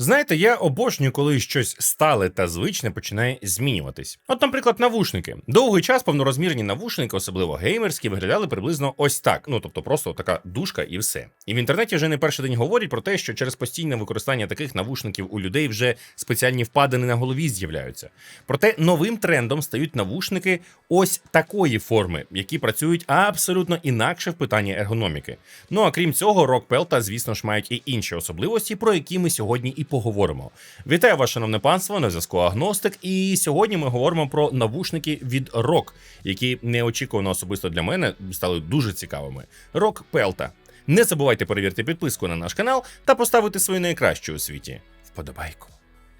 Знаєте, я обожнюю, коли щось стале та звичне починає змінюватись. От, наприклад, навушники. Довгий час повнорозмірні навушники, особливо геймерські, виглядали приблизно ось так. Ну тобто, просто така дужка і все. І в інтернеті вже не перший день говорять про те, що через постійне використання таких навушників у людей вже спеціальні впадини на голові з'являються. Проте новим трендом стають навушники ось такої форми, які працюють абсолютно інакше в питанні ергономіки. Ну а крім цього, рок Пелта, звісно ж, мають і інші особливості, про які ми сьогодні і поговоримо. Вітаю вас, шановне панство, на зв'язку Агностик. І сьогодні ми говоримо про навушники від Рок, які неочікувано особисто для мене стали дуже цікавими. Рок Пелта. Не забувайте перевірити підписку на наш канал та поставити свою найкращу у світі вподобайку.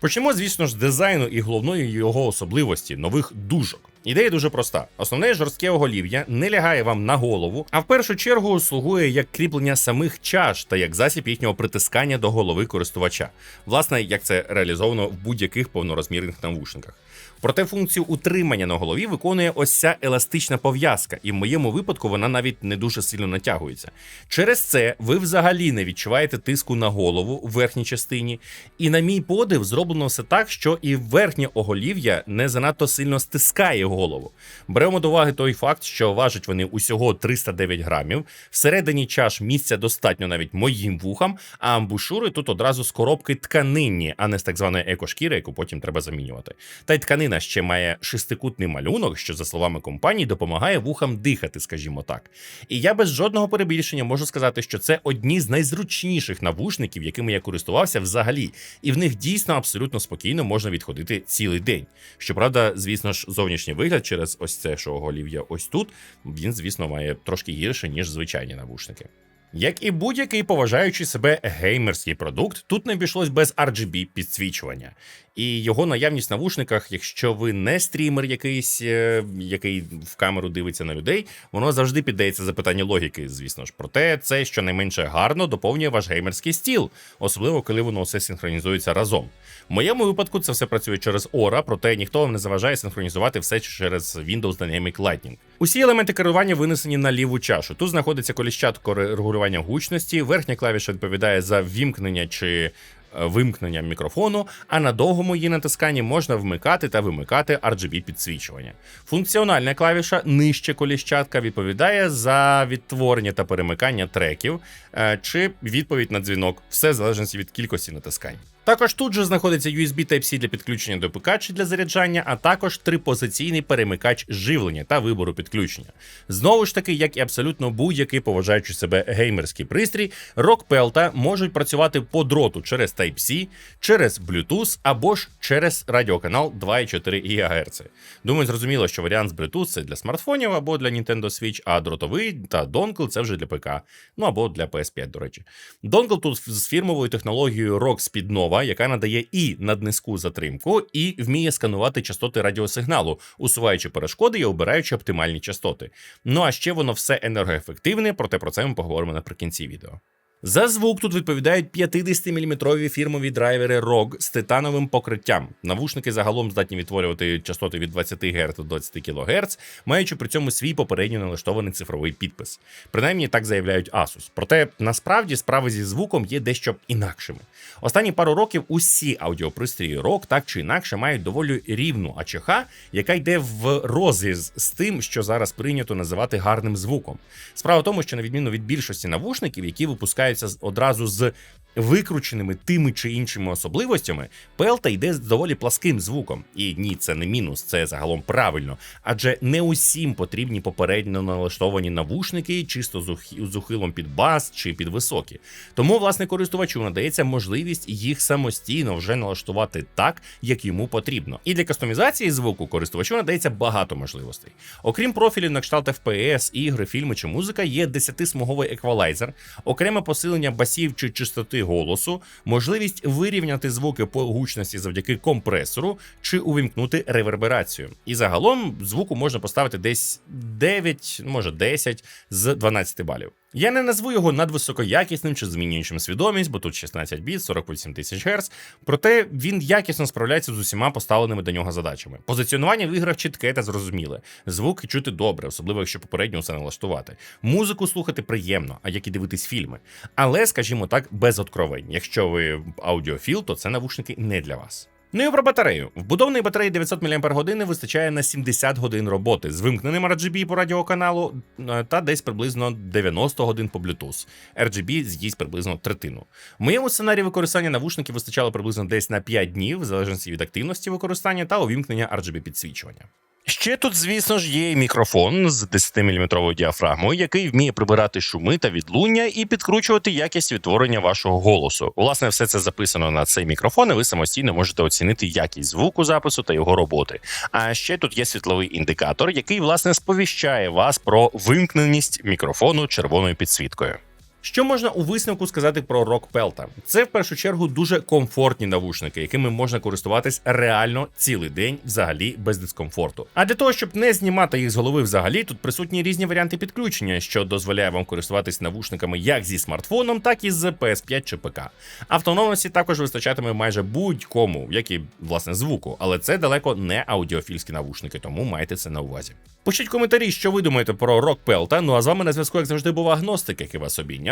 Почнемо, звісно ж, з дизайну і головної його особливості нових дужок. Ідея дуже проста: основне жорстке оголів'я не лягає вам на голову, а в першу чергу слугує як кріплення самих чаш та як засіб їхнього притискання до голови користувача, власне, як це реалізовано в будь-яких повнорозмірних навушниках. Проте функцію утримання на голові виконує ось ця еластична пов'язка, і в моєму випадку вона навіть не дуже сильно натягується. Через це ви взагалі не відчуваєте тиску на голову в верхній частині, і на мій подив зроблено все так, що і верхнє оголів'я не занадто сильно стискає голову. Беремо до уваги той факт, що важать вони усього 309 грамів. Всередині чаш місця достатньо навіть моїм вухам, а амбушури тут одразу з коробки тканинні, а не з так званої екошкіри, яку потім треба замінювати. Та й тканина ще має шестикутний малюнок, що, за словами компанії, допомагає вухам дихати, скажімо так. І я без жодного перебільшення можу сказати, що це одні з найзручніших навушників, якими я користувався взагалі, і в них дійсно абсолютно спокійно можна відходити цілий день. Щоправда, звісно ж, зовнішній вигляд через ось це, що оголів'я ось тут, він, звісно, має трошки гірше, ніж звичайні навушники. Як і будь-який поважаючий себе геймерський продукт, тут не обійшлось без RGB підсвічування. І його наявність в навушниках, якщо ви не стрімер якийсь, е, який в камеру дивиться на людей, воно завжди піддається запитанню логіки, звісно ж. Проте це щонайменше гарно доповнює ваш геймерський стіл, особливо коли воно все синхронізується разом. В моєму випадку це все працює через Aura, проте ніхто вам не заважає синхронізувати все через Windows Dynamic Lightning. Усі елементи керування винесені на ліву чашу. Тут знаходиться коліщатко регулювання гучності, верхня клавіша відповідає за ввімкнення чи е, вимкнення мікрофону, а на довгому її натисканні можна вмикати та вимикати RGB підсвічування. Функціональна клавіша нижче коліщатка відповідає за відтворення та перемикання треків е, чи відповідь на дзвінок, все в залежності від кількості натискань. Також тут же знаходиться USB Type-C для підключення до ПК чи для заряджання, а також трипозиційний перемикач живлення та вибору підключення. Знову ж таки, як і абсолютно будь-який поважаючи себе геймерський пристрій, Rock Pelta можуть працювати по дроту через Type-C, через Bluetooth або ж через радіоканал 2,4 ГГц. Думаю, зрозуміло, що варіант з Bluetooth це для смартфонів або для Nintendo Switch, а дротовий та донгл це вже для ПК, ну або для PS5, до речі. Донгл тут з фірмовою технологією Rock Speed Nova яка надає і наднизьку затримку, і вміє сканувати частоти радіосигналу, усуваючи перешкоди і обираючи оптимальні частоти. Ну а ще воно все енергоефективне, проте про це ми поговоримо наприкінці відео. За звук тут відповідають 50-мм фірмові драйвери ROG з титановим покриттям. Навушники загалом здатні відтворювати частоти від 20 Гц до 20 кГц, маючи при цьому свій попередньо налаштований цифровий підпис. Принаймні так заявляють Asus. Проте насправді справи зі звуком є дещо інакшими. Останні пару років усі аудіопристрої ROG так чи інакше мають доволі рівну АЧХ, яка йде в розріз з тим, що зараз прийнято називати гарним звуком. Справа в тому, що на відміну від більшості навушників, які випускають складаються одразу з викрученими тими чи іншими особливостями, пелта йде з доволі пласким звуком. І ні, це не мінус, це загалом правильно. Адже не усім потрібні попередньо налаштовані навушники, чисто з ухилом під бас чи під високі. Тому, власне, користувачу надається можливість їх самостійно вже налаштувати так, як йому потрібно. І для кастомізації звуку користувачу надається багато можливостей. Окрім профілів на кшталт FPS, ігри, фільми чи музика, є 10-смуговий еквалайзер, окреме посилення басів чи чистоти голосу, можливість вирівняти звуки по гучності завдяки компресору чи увімкнути реверберацію. І загалом звуку можна поставити десь 9, може 10 з 12 балів. Я не назву його надвисокоякісним чи змінюючим свідомість, бо тут 16 біт, 48 тисяч Гц, проте він якісно справляється з усіма поставленими до нього задачами. Позиціонування в іграх чітке та зрозуміле, звук чути добре, особливо якщо попередньо все налаштувати. Музику слухати приємно, а як і дивитись фільми. Але, скажімо так, без откровень. Якщо ви аудіофіл, то це навушники не для вас. Ну і про батарею. Вбудованої батареї 900 мАч вистачає на 70 годин роботи з вимкненим RGB по радіоканалу е, та десь приблизно 90 годин по Bluetooth. RGB з'їсть приблизно третину. В моєму сценарії використання навушників вистачало приблизно десь на 5 днів, в залежності від активності використання та увімкнення RGB підсвічування. Ще тут, звісно ж, є мікрофон з 10-мм діафрагмою, який вміє прибирати шуми та відлуння і підкручувати якість відтворення вашого голосу. Власне, все це записано на цей мікрофон, і ви самостійно можете оцінити якість звуку запису та його роботи. А ще тут є світловий індикатор, який власне сповіщає вас про вимкненість мікрофону червоною підсвіткою. Що можна у висновку сказати про Rock Pelta? Це в першу чергу дуже комфортні навушники, якими можна користуватись реально цілий день, взагалі без дискомфорту. А для того, щоб не знімати їх з голови взагалі, тут присутні різні варіанти підключення, що дозволяє вам користуватись навушниками як зі смартфоном, так і з PS5 чи ПК. Автономності також вистачатиме майже будь-кому, як і власне звуку, але це далеко не аудіофільські навушники, тому майте це на увазі. Пишіть коментарі, що ви думаєте про Rock Pelta. Ну а з вами на зв'язку, як завжди, був агностик, який вас обійняв,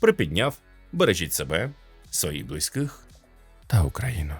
припідняв. Бережіть себе, своїх близьких та Україну.